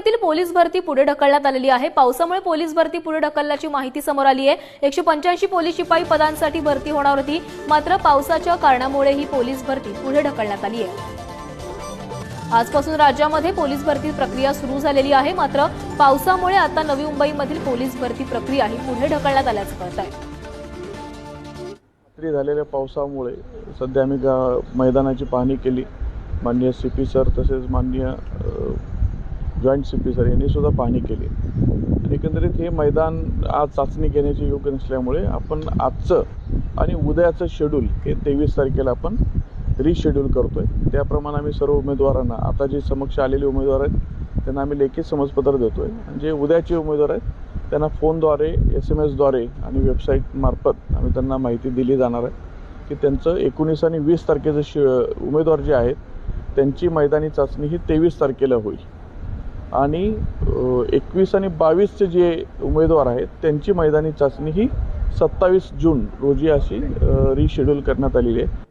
मुंबईतील पोलीस भरती पुढे ढकलण्यात आलेली आहे. पावसामुळे पोलीस भरती पुढे ढकलल्याची माहिती समोर आली आहे. एकशे पंच्याऐंशी पोलीस शिपाई पदांसाठी भरती होणार होती. मात्र पावसाच्या कारणामुळे ही पोलीस भरती पुढे ढकलण्यात आली आहे. आजपासून राज्यामध्ये पोलीस भरती प्रक्रिया सुरू झालेली आहे. मात्र पावसामुळे आता नवी मुंबईमधील पोलीस भरती प्रक्रिया ही पुढे ढकलण्यात आल्याचं कळत आहे. रात्री झालेल्या पावसामुळे सध्या आम्ही मैदानाची पाहणी केली. माननीय सी पी सर तसेच माननीय जॉईंट सी पी सर यांनी सुद्धा पाहणी केली. आणि एकंदरीत हे मैदान आज चाचणी घेण्याचे योग्य नसल्यामुळे आपण आजचं आणि उद्याचं शेड्यूल हे तेवीस तारखेला आपण रिशेड्यूल करतोय. त्याप्रमाणे आम्ही सर्व उमेदवारांना आता जे समक्ष आलेले उमेदवार आहेत त्यांना आम्ही लेखी समजपत्र देतोय. आणि जे उद्याचे उमेदवार आहेत त्यांना फोनद्वारे एस एम एसद्वारे आणि वेबसाईट मार्फत आम्ही त्यांना माहिती दिली जाणार आहे. की त्यांचं एकोणीस आणि वीस तारखेचं शे उमेदवार जे आहेत त्यांची मैदानी चाचणी ही तेवीस तारखेला होईल. आणि एकवीस आणि बावीसचे जे उमेदवार आहेत त्यांची मैदानी चाचणी ही सत्तावीस जून रोजी अशी रिशेड्यूल करण्यात आलेली आहे.